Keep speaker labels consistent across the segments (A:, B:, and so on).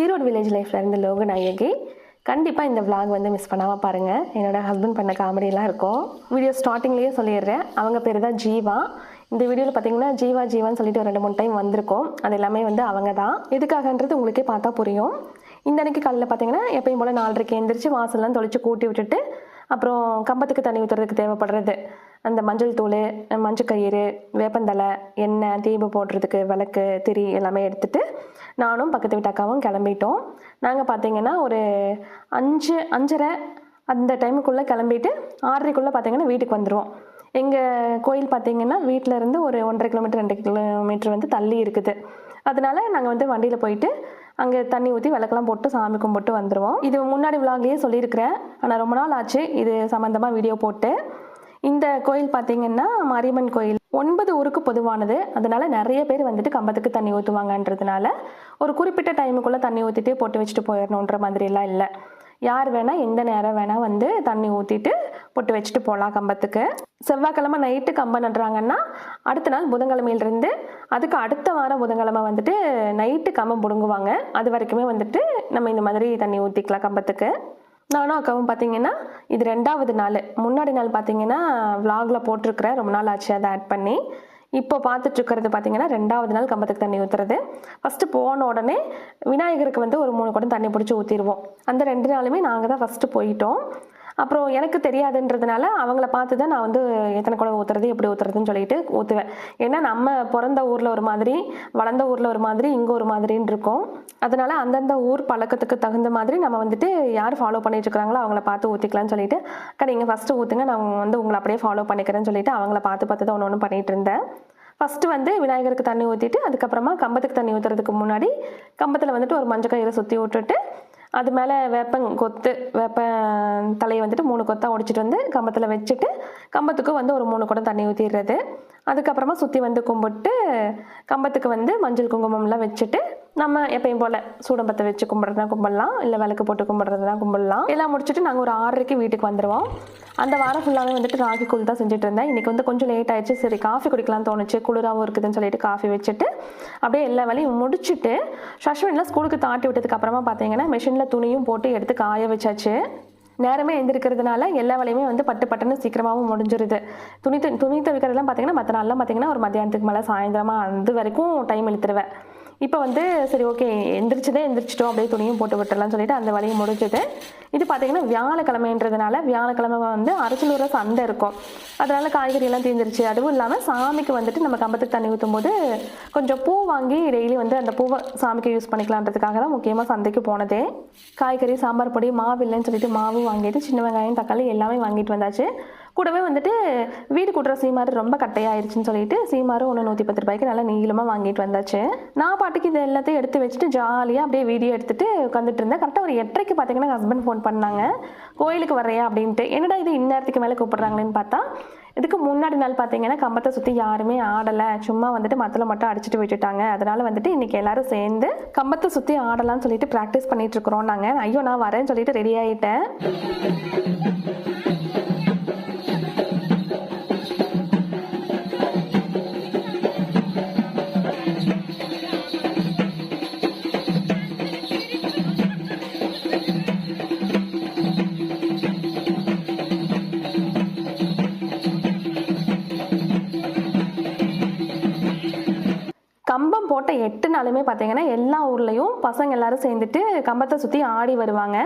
A: Erode village லைஃப்லேருந்து Loganayaki கண்டிப்பாக இந்த vlog வந்து மிஸ் பண்ணாமல் பாருங்கள் என்னோட ஹஸ்பண்ட் பண்ண காமெடியெலாம் இருக்கும். வீடியோ ஸ்டார்டிங்லேயே சொல்லிடுறேன். அவங்க பேர் தான் ஜீவா. இந்த வீடியோவில் பார்த்தீங்கன்னா ஜீவா ஜீவான்னு சொல்லிட்டு ஒரு ரெண்டு மூணு டைம் வந்திருக்கோம். அது எல்லாமே வந்து அவங்க தான். எதுக்காகன்றது உங்களுக்கே பார்த்தா புரியும். இந்த அன்னைக்கு காலையில் பார்த்தீங்கன்னா எப்பயும் போல் நாலரைக்கு எந்திரிச்சு வாசல்லாம் தொளிச்சு கூட்டி விட்டுட்டு அப்புறம் கம்பத்துக்கு தண்ணி ஊற்றுறதுக்கு தேவைப்படுறது. அந்த மஞ்சள் தூள் மஞ்சள் கயிறு வேப்பந்தலை எண்ணெய் தீபம் போடுறதுக்கு விளக்கு திரி எல்லாமே எடுத்துகிட்டு நானும் பக்கத்து வீட்டு அக்காவும் கிளம்பிட்டோம். நாங்கள் பார்த்தீங்கன்னா ஒரு அஞ்சு அஞ்சரை அந்த டைமுக்குள்ளே கிளம்பிட்டு ஆறரைக்குள்ளே பார்த்தீங்கன்னா வீட்டுக்கு வந்துடுவோம் எங்கள் கோயில் பார்த்தீங்கன்னா வீட்டில் இருந்து ஒரு ஒன்றரை கிலோமீட்டர் ரெண்டு கிலோமீட்டர் வந்து தள்ளி இருக்குது. அதனால நாங்கள் வந்து வண்டியில் போயிட்டு அங்கே தண்ணி ஊற்றி விளக்கெல்லாம் போட்டு சாமி கும்பிட்டு வந்துடுவோம் இது முன்னாடி விலாக்லேயே சொல்லியிருக்கிறேன். ஆனால் ரொம்ப நாள் ஆச்சு. இது சம்மந்தமாக வீடியோ போட்டு. இந்த கோயில் பார்த்தீங்கன்னா மாரியம்மன் கோயில். ஒன்பது ஊருக்கு பொதுவானது. அதனால நிறைய பேர் வந்துட்டு கம்பத்துக்கு தண்ணி ஊற்றுவாங்கன்றதுனால ஒரு குறிப்பிட்ட டைமுக்குள்ளே தண்ணி ஊற்றிட்டு போட்டு வச்சுட்டு போயிடணுன்ற மாதிரிலாம் இல்லை. யார் வேணால் எந்த நேரம் வேணால் வந்து தண்ணி ஊற்றிட்டு பொட்டு வச்சுட்டு போகலாம் கம்பத்துக்கு. செவ்வாய்க்கிழமை நைட்டு கம்பம் நடுறாங்கன்னா அடுத்த நாள் புதன்கிழமையிலிருந்து அதுக்கு அடுத்த வாரம் புதன்கிழமை வந்துட்டு நைட்டு கம்பம் பிடுங்குவாங்க. அது வரைக்குமே வந்துட்டு நம்ம இந்த மாதிரி தண்ணி ஊற்றிக்கலாம் கம்பத்துக்கு. நானும் அக்காவும் பார்த்தீங்கன்னா இது ரெண்டாவது நாள். முன்னாடி நாள் பார்த்தீங்கன்னா விலாகில் போட்டிருக்கிறேன் ரொம்ப நாள் ஆச்சு. அதை ஆட் பண்ணி இப்போ பார்த்துட்ருக்கிறது பார்த்தீங்கன்னா ரெண்டாவது நாள் கம்பத்துக்கு தண்ணி ஊற்றுறது ஃபஸ்ட்டு போன உடனே விநாயகருக்கு வந்து ஒரு மூணு குடம் தண்ணி பிடிச்சி ஊற்றிடுவோம் அந்த ரெண்டு நாளுமே நாங்கள் தான் ஃபஸ்ட்டு போயிட்டோம். அப்புறம் எனக்கு தெரியாதுன்றதுனால அவங்கள பார்த்து தான் நான் வந்து எத்தனை குடம் ஊற்றுறது எப்படி ஊற்றுறதுன்னு சொல்லிட்டு ஊற்றுவேன் ஏன்னா நம்ம பிறந்த ஊரில் ஒரு மாதிரி வளர்ந்த ஊரில் ஒரு மாதிரி இங்கே ஒரு மாதிரின்னு இருக்கும். அதனால அந்தந்த ஊர் பழக்கத்துக்கு தகுந்த மாதிரி நம்ம வந்துட்டு யார் ஃபாலோ பண்ணிட்டு இருக்கிறாங்களோ அவங்கள பார்த்து ஊற்றிக்கலாம்னு சொல்லிட்டு கடை நீங்கள் ஃபஸ்ட்டு ஊற்றுங்க நான் வந்து உங்களை அப்படியே ஃபாலோ பண்ணிக்கிறேன்னு சொல்லிட்டு அவங்கள பார்த்து பார்த்து தான் ஒன்று ஒன்று பண்ணிட்டு இருந்தேன். ஃபஸ்ட்டு வந்து விநாயகருக்கு தண்ணி ஊற்றிட்டு அதுக்கப்புறமா கம்பத்துக்கு தண்ணி ஊற்றுறதுக்கு முன்னாடி கம்பத்தில் வந்துட்டு ஒரு மஞ்சள் கயிறை சுற்றி விட்டுட்டு அது மேலே வேப்பங் கொத்து வேப்ப தலையை வந்துட்டு மூணு கொத்தாக உடைச்சிட்டு வந்து கம்பத்தில் வச்சுட்டு கம்பத்துக்கு வந்து ஒரு மூணு குடம் தண்ணி ஊற்றிடுறது அதுக்கப்புறமா சுற்றி வந்து கும்பிட்டு கம்பத்துக்கு வந்து மஞ்சள் குங்குமம்லாம் வச்சுட்டு நம்ம எப்பயும் போல் சூடம்பத்தை வச்சு கும்பிட்றதுனா கும்பிடலாம் இல்லை விளக்கு போட்டு கும்பிட்றதுனா கும்பிடலாம். எல்லாம் முடிச்சுட்டு நாங்கள் ஒரு ஆறரைக்கு வீட்டுக்கு வந்துடுவோம் அந்த வாரம் ஃபுல்லாகவே வந்துட்டு ராகி கூழ் தான் செஞ்சுட்டு இருந்தேன். இன்றைக்கி வந்து கொஞ்சம் லேட் ஆயிடுச்சு. சரி காஃபி குடிக்கலாம்னு தோணுச்சு. குளிராகவும் இருக்குதுன்னு சொல்லிட்டு காஃபி வச்சுட்டு அப்படியே எல்லா வேலையும் முடிச்சுட்டு ஷஷ்வனில் ஸ்கூலுக்கு தாட்டி விட்டதுக்கு அப்புறமா பார்த்தீங்கன்னா மிஷினில் துணியும் போட்டு எடுத்து காய வச்சாச்சு. நேரமே எழுந்திருக்கிறதுனால எல்லா வேலையுமே வந்து பட்டு பட்டுன்னு சீக்கிரமாகவும் முடிஞ்சிருது. துணி து- துணி துவைக்கிறதுலாம் பார்த்தீங்கன்னா மற்ற நாள்லாம் பார்த்தீங்கன்னா ஒரு மத்தியானத்துக்கு மேலே சாயந்தரமாக அது வரைக்கும் டைம் எழுத்துருவேன் இப்போ வந்து சரி ஓகே எந்திரிச்சதே எந்திரிச்சிட்டோம் அப்படியே துணியும் போட்டு விட்டுடலாம்னு சொல்லிட்டு அந்த வழியை முடிஞ்சது. இது பார்த்தீங்கன்னா வியாழக்கிழமைன்றதுனால வியாழக்கிழமை வந்து அரசலூர சந்தை இருக்கும். அதனால காய்கறி எல்லாம் தீர்ந்துருச்சு அதுவும் இல்லாமல் சாமிக்கு வந்துட்டு நம்ம கம்பத்துக்கு தண்ணி ஊற்றும் போது கொஞ்சம் பூ வாங்கி டெய்லி வந்து அந்த பூவை சாமிக்கு யூஸ் பண்ணிக்கலான்றதுக்காக தான் முக்கியமாக சந்தைக்கு போனதே. காய்கறி சாம்பார் பொடி மாவு இல்லைன்னு சொல்லிட்டு மாவு வாங்கிட்டு சின்ன வெங்காயம் தக்காளி எல்லாமே வாங்கிட்டு வந்தாச்சு. கூடவே வந்துட்டு வீடு கூட்டுற சீமாறு ரொம்ப கட்டையாயிருச்சுன்னு சொல்லிட்டு சீமாரும் ஒன்று நூற்றி பத்து ரூபாய்க்கு நல்லா நீளமாக வாங்கிட்டு வந்தாச்சு. நான் பாட்டுக்கு இது எல்லாத்தையும் எடுத்து வச்சுட்டு ஜாலியாக அப்படியே வீடியோ எடுத்துட்டு உட்காந்துட்டு இருந்தேன். கரெக்டாக ஒரு எட்டரைக்கு பார்த்தீங்கன்னா ஹஸ்பண்ட் ஃபோன் பண்ணாங்க. கோயிலுக்கு வரையா அப்படின்ட்டு. என்னடா இது இந்நேரத்துக்கு மேலே கூப்பிட்றாங்களேன்னு பார்த்தா இதுக்கு முன்னாடி நாள் பார்த்தீங்கன்னா கம்பத்தை சுற்றி யாருமே ஆடலை. சும்மா வந்துட்டு மத்தில் மட்டும் அடிச்சுட்டு விட்டுட்டாங்க அதனால வந்துட்டு இன்றைக்கி எல்லாரும் சேர்ந்து கம்பத்தை சுற்றி ஆடலாம்னு சொல்லிட்டு ப்ராக்டிஸ் பண்ணிட்டு இருக்கிறோம் நாங்கள் ஐயோ நான் வரேன்னு சொல்லிட்டு ரெடி ஆகிட்டேன் போட்ட எட்டு நாளுமே பார்த்தீங்கன்னா எல்லா ஊர்லேயும் பசங்க எல்லாரும் சேர்ந்துட்டு கம்பத்தை சுற்றி ஆடி வருவாங்க.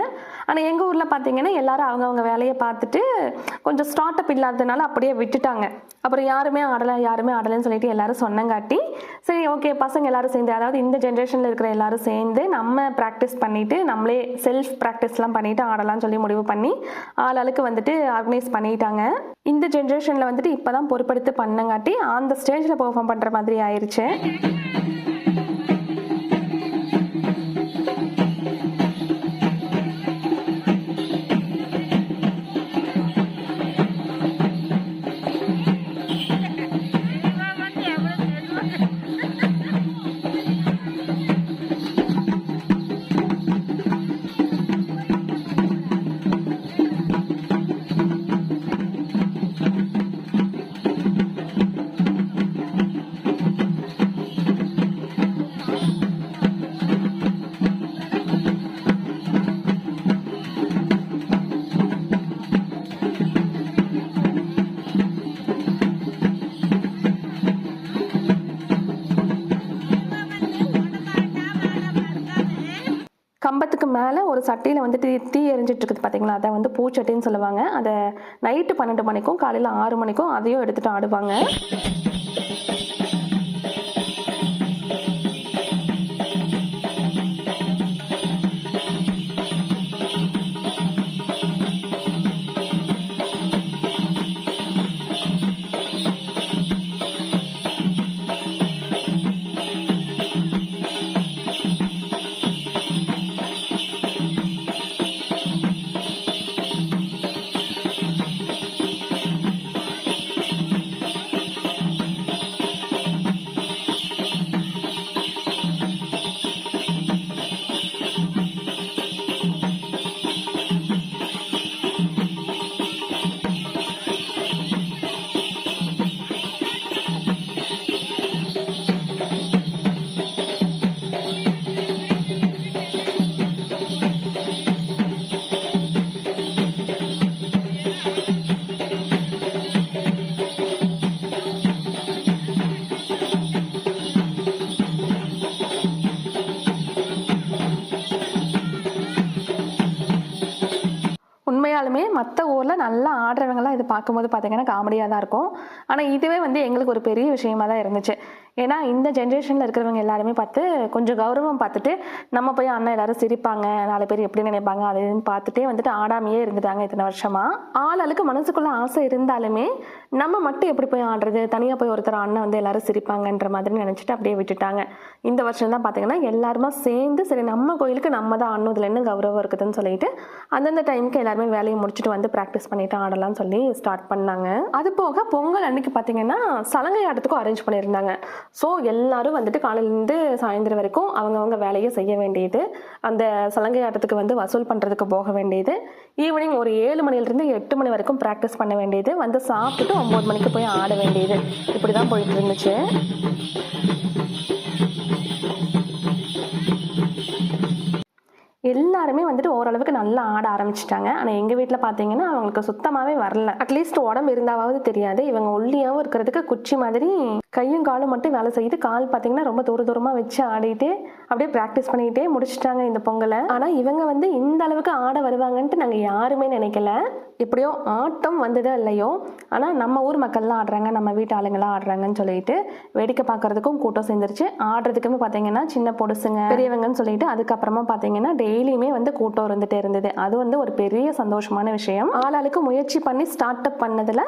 A: ஆனால் எங்கள் ஊரில் பார்த்தீங்கன்னா எல்லாரும் அவங்கவுங்க வேலையை பார்த்துட்டு கொஞ்சம் ஸ்டார்ட் அப் இல்லாததுனால அப்படியே விட்டுட்டாங்க. அப்புறம் யாருமே ஆடலை யாருமே ஆடலைன்னு சொல்லிட்டு எல்லாரும் சொன்னங்காட்டி சரி ஓகே பசங்க எல்லாரும் சேர்ந்து அதாவது இந்த ஜென்ரேஷனில் இருக்கிற எல்லாரும் சேர்ந்து நம்ம ப்ராக்டிஸ் பண்ணிட்டு நம்மளே செல்ஃப் ப்ராக்டிஸ்லாம் பண்ணிட்டு ஆடலாம்னு சொல்லி முடிவு பண்ணி ஆளாளுக்கு வந்துட்டு ஆர்கனைஸ் பண்ணிட்டாங்க. இந்த ஜென்ரேஷனில் வந்துட்டு இப்போ தான் பொறுப்பெடுத்து பண்ணங்காட்டி அந்த ஸ்டேஜில் பெர்ஃபார்ம் பண்ணுற மாதிரி ஆயிடுச்சு கம்பத்துக்கு மேலே ஒரு சட்டியில் வந்து தீ தீ எரிஞ்சிட்டு இருக்குது பார்த்தீங்களா அதை வந்து பூச்சட்டின்னு சொல்லுவாங்க. அதை நைட்டு பன்னெண்டு மணிக்கும் காலையில் ஆறு மணிக்கும் அதையும் எடுத்துகிட்டு ஆடுவாங்க. மற்ற ஊரில் நல்லா ஆடுறவங்கலாம் இது பார்க்கும்போது பார்த்தீங்கன்னா காமெடியாக தான் இருக்கும். ஆனால் இதுவே வந்து எங்களுக்கு ஒரு பெரிய விஷயமா தான் இருந்துச்சு. ஏன்னா இந்த ஜென்ரேஷனில் இருக்கிறவங்க எல்லாருமே பார்த்து கொஞ்சம் கௌரவம் பார்த்துட்டு நம்ம போய் அண்ணன் எல்லாரும் சிரிப்பாங்க நாலு பேர் எப்படி நினைப்பாங்க அதுன்னு பார்த்துட்டே வந்துட்டு ஆடாமையே இருந்துட்டாங்க இத்தனை வருஷமாக ஆளாளுக்கு மனசுக்குள்ள ஆசை இருந்தாலுமே நம்ம மட்டும் எப்படி போய் ஆடுறது? தனியாக போய் ஒருத்தர் அண்ணன் வந்து எல்லாரும் சிரிப்பாங்கன்ற மாதிரி நினச்சிட்டு அப்படியே விட்டுட்டாங்க. இந்த வருஷம் தான் பார்த்தீங்கன்னா எல்லாருமா சேர்ந்து சரி நம்ம கோயிலுக்கு நம்ம தான் ஆடணும் என்ன கௌரவம் இருக்குதுன்னு சொல்லிட்டு அந்தந்த டைமுக்கு எல்லாருமே வேலையை முடிச்சுட்டு வந்து ப்ராக்டிஸ் பண்ணிட்டு ஆடலாம்னு சொல்லி ஸ்டார்ட் பண்ணாங்க. அது போக பொங்கல் அன்னைக்கு பார்த்தீங்கன்னா சலங்கை ஆட்டத்துக்கும் அரேஞ்ச் பண்ணியிருந்தாங்க. ஸோ எல்லாரும் வந்துட்டு காலையிலேருந்து சாயந்தரம் வரைக்கும் அவங்கவுங்க வேலையை செய்ய வேண்டியது. அந்த சலங்கை ஆட்டத்துக்கு வந்து வசூல் பண்ணுறதுக்கு போக வேண்டியது. ஈவினிங் ஒரு ஏழு மணிலேருந்து எட்டு மணி வரைக்கும் ப்ராக்டிஸ் பண்ண வேண்டியது. வந்து சாப்பிட்டுட்டு ஒம்பது மணிக்கு போய் ஆட வேண்டியது. இப்படி தான் போயிட்டு இருந்துச்சு. எல்லாருமே வந்துட்டு ஓரளவுக்கு நல்லா ஆட ஆரம்பிச்சிட்டாங்க. ஆனால் எங்கள் வீட்டில் பார்த்தீங்கன்னா அவங்களுக்கு சுத்தமாகவே வரல. அட்லீஸ்ட் உடம்பு இருந்தாவது தெரியாது. இவங்க ஒல்லியாகவும் இருக்கிறதுக்கு குச்சி மாதிரி கையும் காலும் மட்டும் வேலை செய்யுது கால் பார்த்தீங்கன்னா ரொம்ப தூர தூரமாக வச்சு ஆடிட்டு அப்படியே ப்ராக்டிஸ் பண்ணிக்கிட்டே முடிச்சிட்டாங்க இந்த பொங்கலை. ஆனால் இவங்க வந்து இந்த அளவுக்கு ஆட வருவாங்கன்ட்டு நாங்கள் யாருமே நினைக்கல. எப்படியோ ஆட்டம் வந்ததோ இல்லையோ ஆனால் நம்ம ஊர் மக்கள்லாம் ஆடுறாங்க நம்ம வீட்டு ஆளுங்களாம் ஆடுறாங்கன்னு சொல்லிட்டு வேடிக்கை பார்க்கறதுக்கும் கூட்டம் சேர்ந்துருச்சு. ஆடுறதுக்குமே பார்த்தீங்கன்னா சின்ன பொடுசுங்க பெரியவங்கன்னு சொல்லிட்டு அதுக்கப்புறமா பார்த்தீங்கன்னா டெய்லியுமே வந்து கூட்டம் இருந்துகிட்டே இருந்தது. அது வந்து ஒரு பெரிய சந்தோஷமான விஷயம். ஆளாளுக்கு முயற்சி பண்ணி ஸ்டார்ட் அப் பண்ணதில்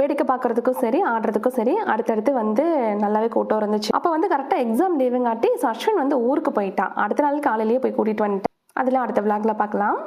A: வேடிக்கை பார்க்குறதுக்கும் சரி ஆடுறதுக்கும் சரி அடுத்தடுத்து வந்து நல்லாவே கூட்டம் இருந்துச்சு. அப்போ வந்து கரெக்டாக எக்ஸாம் லீவுங்காட்டி அஸ்வின் வந்து ஊருக்கு போயிட்டான். அடுத்த நாள் காலையிலேயே போய் கூட்டிகிட்டு வந்துட்டேன். அதில் அடுத்த விளாக்ல பார்க்கலாம்.